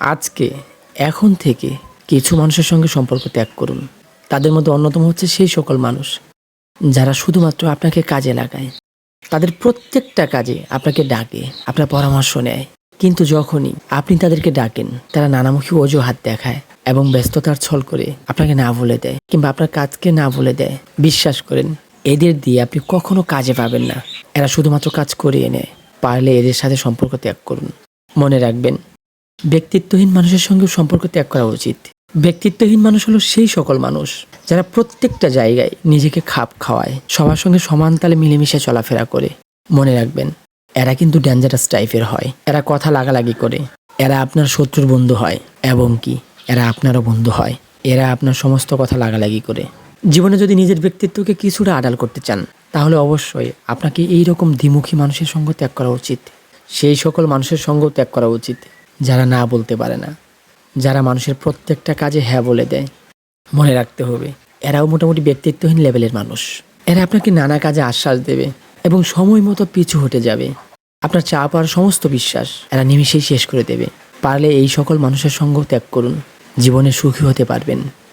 আজকে, এখন থেকে কিছু মানুষের সঙ্গে সম্পর্ক ত্যাগ করুন। তাদের মধ্যে অন্যতম হচ্ছে সেই সকল মানুষ যারা শুধুমাত্র আপনাকে কাজে লাগায়। তাদের প্রত্যেকটা কাজে আপনাকে ডাকে, আপনার পরামর্শ নেয়। কিন্তু যখনই আপনি তাদেরকে ডাকেন, তারা নানামুখী অজুহাত দেখায় এবং ব্যস্ততার ছল করে আপনাকে না বলে দেয় কিংবা আপনার কাজকে না বলে দেয়। বিশ্বাস করেন, এদের দিয়ে আপনি কখনো কাজে পাবেন না। এরা শুধুমাত্র কাজ করিয়ে নেয়। পারলে এদের সাথে সম্পর্ক ত্যাগ করুন। মনে রাখবেন ব্যক্তিত্বহীন মানুষের সঙ্গে সম্পর্ক ত্যাগ করা উচিত। ব্যক্তিত্বহীন মানুষ হলো সেই সকল মানুষ যারা প্রত্যেকটা জায়গায় নিজেকে খাপ খাওয়ায়, সবার সঙ্গে সমান তালে মিলেমিশে চলাফেরা করে। মনে রাখবেন, এরা কিন্তু ডেঞ্জারাস টাইপের হয়। এরা কথা লাগালাগি করে, এরা আপনার শত্রুর বন্ধু হয়। এবং কি? এরা আপনারও বন্ধু হয়। এরা আপনার সমস্ত কথা লাগালাগি করে। জীবনে যদি নিজের ব্যক্তিত্বকে কিছুটা আড়াল করতে চান, তাহলে অবশ্যই আপনাকে এই রকম দ্বিমুখী মানুষের সঙ্গ ত্যাগ করা উচিত। সেই সকল মানুষের সঙ্গ ত্যাগ করা উচিত। যারা না বলতে পারে না। যারা মানুষের প্রত্যেকটা কাজে হ্যাঁ বলে দেয়। মনে রাখতে হবে, এরাও মোটামুটি ব্যক্তিত্বহীন লেভেলের মানুষ। এরা আপনাকে নানা কাজে আশ্বাস দেবে এবং সময় মতো পিছু হটে যাবে। আপনার চা পাওয়ার সমস্ত বিশ্বাস এরা নিমিশেই শেষ করে দেবে। পারলে এই সকল মানুষের সঙ্গ ত্যাগ করুন। জীবনে সুখী হতে পারবেন।